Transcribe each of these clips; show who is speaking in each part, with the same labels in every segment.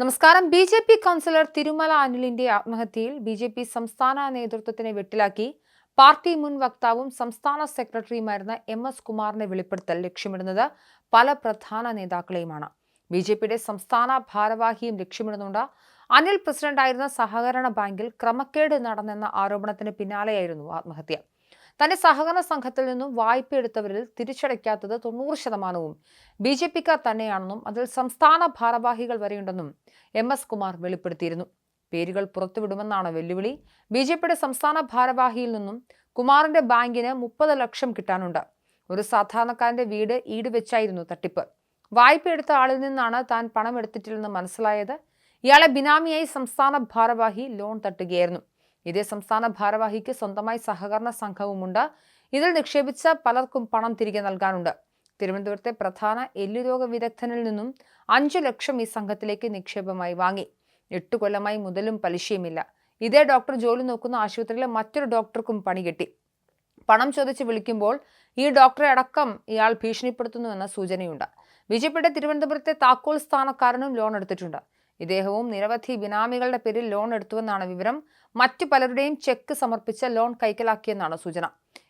Speaker 1: നമസ്കാരം. B J P councillor Thirumala അനിലിന്റെ ആത്മഹത്യയിൽ B J P സംസ്ഥാന നേതൃത്വത്തിനെ വെട്ടിലാക്കി. പാർട്ടി മുൻ വക്താവും സംസ്ഥാന സെക്രട്ടറിയുമായിരുന്ന എം എസ് കുമാറിനെ വെളിപ്പെടുത്തൽ ലക്ഷ്യമിടുന്നത് പല പ്രധാന നേതാക്കളെയുമാണ്. ബി ജെ പിയുടെ സംസ്ഥാന ഭാരവാഹിയും ലക്ഷ്യമിടുന്നുണ്ട്. അനിൽ പ്രസിഡന്റായിരുന്ന സഹകരണ ബാങ്കിൽ ക്രമക്കേട് നടന്നെന്ന ആരോപണത്തിന് പിന്നാലെയായിരുന്നു ആത്മഹത്യ. തന്റെ സഹകരണ സംഘത്തിൽ നിന്നും വായ്പ എടുത്തവരിൽ തിരിച്ചടയ്ക്കാത്തത് തൊണ്ണൂറ് ശതമാനവും. ബി ജെ പിക്കാർ തന്നെയാണെന്നും അതിൽ സംസ്ഥാന ഭാരവാഹികൾ വരെയുണ്ടെന്നും എം എസ് കുമാർ വെളിപ്പെടുത്തിയിരുന്നു. പേരുകൾ പുറത്തുവിടുമെന്നാണ് വെല്ലുവിളി. ബി ജെ പിയുടെ സംസ്ഥാന ഭാരവാഹിയിൽ നിന്നും കുമാറിന്റെ ബാങ്കിന് മുപ്പത് ലക്ഷം കിട്ടാനുണ്ട്. ഒരു സാധാരണക്കാരന്റെ വീട് ഈട് വെച്ചായിരുന്നു തട്ടിപ്പ്. വായ്പ എടുത്ത ആളിൽ നിന്നാണ് താൻ പണം എടുത്തിട്ടില്ലെന്ന് മനസ്സിലായത്. ഇയാളെ ബിനാമിയായി സംസ്ഥാന ഭാരവാഹി ലോൺ തട്ടുകയായിരുന്നു. ഇതേ സംസ്ഥാന ഭാരവാഹിക്ക് സ്വന്തമായി സഹകരണ സംഘവുമുണ്ട്. ഇതിൽ നിക്ഷേപിച്ച പലർക്കും പണം തിരികെ നൽകാനുണ്ട്. തിരുവനന്തപുരത്തെ പ്രധാന എല്ലുരോഗ വിദഗ്ധനിൽ നിന്നും അഞ്ചു ലക്ഷം ഈ സംഘത്തിലേക്ക് നിക്ഷേപമായി വാങ്ങി. എട്ട് കൊല്ലമായി മുതലും പലിശയുമില്ല. ഇതേ ഡോക്ടർ ജോലി നോക്കുന്ന ആശുപത്രിയിലെ മറ്റൊരു ഡോക്ടർക്കും പണി കിട്ടി. പണം ചോദിച്ച് വിളിക്കുമ്പോൾ ഈ ഡോക്ടറെ അടക്കം ഇയാൾ ഭീഷണിപ്പെടുത്തുന്നുവെന്ന സൂചനയുണ്ട്. ബി തിരുവനന്തപുരത്തെ താക്കോൽ സ്ഥാനക്കാരനും ലോൺ എടുത്തിട്ടുണ്ട്. ഇദ്ദേഹവും നിരവധി ബിനാമികളുടെ പേരിൽ ലോൺ എടുത്തുവെന്നാണ് വിവരം. മറ്റു പലരുടെയും ചെക്ക് സമർപ്പിച്ച ലോൺ കൈക്കലാക്കിയെന്നാണ് സൂചന.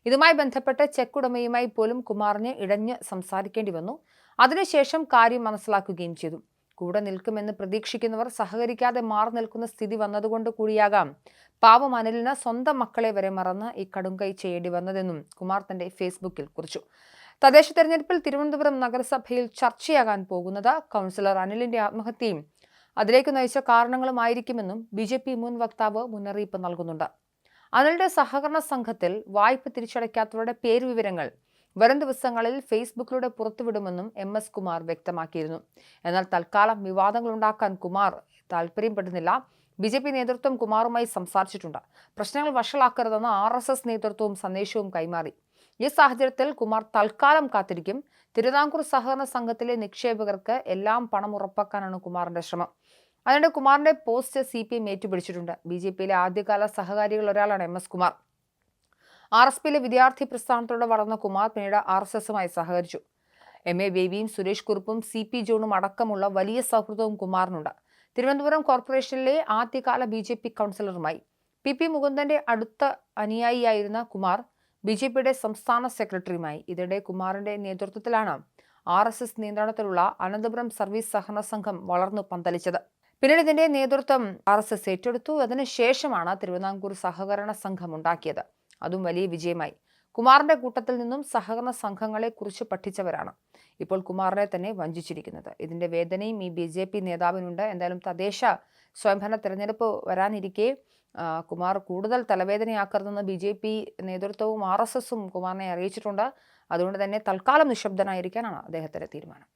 Speaker 1: ഇതുമായി ബന്ധപ്പെട്ട് ചെക്ക് ഉടമയുമായി പോലും കുമാറിന് ഇടഞ്ഞ് സംസാരിക്കേണ്ടി വന്നു. അതിനുശേഷം കാര്യം മനസ്സിലാക്കുകയും ചെയ്തു. കൂടെ നിൽക്കുമെന്ന് പ്രതീക്ഷിക്കുന്നവർ സഹകരിക്കാതെ മാറി നിൽക്കുന്ന സ്ഥിതി വന്നതുകൊണ്ട് കൂടിയാകാം. പാവം അനിലിന് സ്വന്തം മക്കളെ വരെ മറന്ന് ഈ കടുംകൈ ചെയ്യേണ്ടി വന്നതെന്നും കുമാർ തന്റെ ഫേസ്ബുക്കിൽ കുറിച്ചു. തദ്ദേശ തെരഞ്ഞെടുപ്പിൽ തിരുവനന്തപുരം നഗരസഭയിൽ ചർച്ചയാകാൻ പോകുന്നത് കൗൺസിലർ അനിലിന്റെ ആത്മഹത്യയും അതിലേക്ക് നയിച്ച കാരണങ്ങളുമായിരിക്കുമെന്നും ബി ജെ പി മുൻ വക്താവ് മുന്നറിയിപ്പ് നൽകുന്നുണ്ട്. അനിലിന്റെ സഹകരണ സംഘത്തിൽ വായ്പ തിരിച്ചടയ്ക്കാത്തവരുടെ പേരുവിവരങ്ങൾ വരും ദിവസങ്ങളിൽ ഫേസ്ബുക്കിലൂടെ പുറത്തുവിടുമെന്നും എം എസ് കുമാർ വ്യക്തമാക്കിയിരുന്നു. എന്നാൽ തൽക്കാലം വിവാദങ്ങൾ ഉണ്ടാക്കാൻ കുമാർ താല്പര്യപ്പെടുന്നില്ല ബി ജെ പി നേതൃത്വം കുമാറുമായി സംസാരിച്ചിട്ടുണ്ട്. പ്രശ്നങ്ങൾ വഷളാക്കരുതെന്ന് ആർ എസ് എസ് നേതൃത്വവും സന്ദേശവും കൈമാറി. ഈ സാഹചര്യത്തിൽ കുമാർ തൽക്കാലം കാത്തിരിക്കും. തിരുവിതാംകൂർ സഹകരണ സംഘത്തിലെ നിക്ഷേപകർക്ക് എല്ലാം പണം ഉറപ്പാക്കാനാണ് കുമാറിന്റെ ശ്രമം. അതിനിടെ കുമാറിന്റെ പോസ്റ്റ് സി പി എം ഏറ്റുപിടിച്ചിട്ടുണ്ട്. ബി ജെ പിയിലെ ആദ്യകാല സഹകാരികൾ ഒരാളാണ് M S Kumar. R S പിയിലെ വിദ്യാർത്ഥി പ്രസ്ഥാനത്തോടെ വളർന്ന കുമാർ പിന്നീട് ആർ എസ് എസുമായി സഹകരിച്ചു. എം എ ബേബിയും സുരേഷ് കുറുപ്പും സി പി ജോണും അടക്കമുള്ള വലിയ സൗഹൃദവും കുമാറിനുണ്ട്. തിരുവനന്തപുരം കോർപ്പറേഷനിലെ ആദ്യകാല ബി ജെ പി കൗൺസിലറുമായി പി പി മുകുന്ദന്റെ അടുത്ത അനുയായിയായിരുന്ന കുമാർ ബി ജെ പിയുടെ സംസ്ഥാന സെക്രട്ടറിയുമായി ഇതിടെ കുമാറിന്റെ നേതൃത്വത്തിലാണ് ആർ എസ് എസ് നിയന്ത്രണത്തിലുള്ള അനന്തപുരം സർവീസ് സഹകരണ സംഘം വളർന്നു പന്തലിച്ചത്. പിന്നീട് ഇതിന്റെ നേതൃത്വം ആർ എസ് എസ് ഏറ്റെടുത്തു. അതിനുശേഷമാണ് തിരുവിതാംകൂർ സഹകരണ സംഘം ഉണ്ടാക്കിയത്. അതും വലിയ വിജയമായി. കുമാറിന്റെ കൂട്ടത്തിൽ നിന്നും സഹകരണ സംഘങ്ങളെ കുറിച്ച് പഠിച്ചവരാണ് ഇപ്പോൾ കുമാറിനെ തന്നെ വഞ്ചിച്ചിരിക്കുന്നത്. ഇതിന്റെ വേദനയും ഈ ബി ജെ പി നേതാവിനുണ്ട്. എന്തായാലും തദ്ദേശ സ്വയംഭരണ തെരഞ്ഞെടുപ്പ് വരാനിരിക്കെ കുമാർ കൂടുതൽ തലവേദനയാക്കരുതെന്ന് ബി ജെ പി നേതൃത്വവും ആർ എസ് എസും കുമാറിനെ അറിയിച്ചിട്ടുണ്ട്. അതുകൊണ്ട് തന്നെ തൽക്കാലം നിശബ്ദനായിരിക്കാനാണ് അദ്ദേഹത്തിന്റെ തീരുമാനം.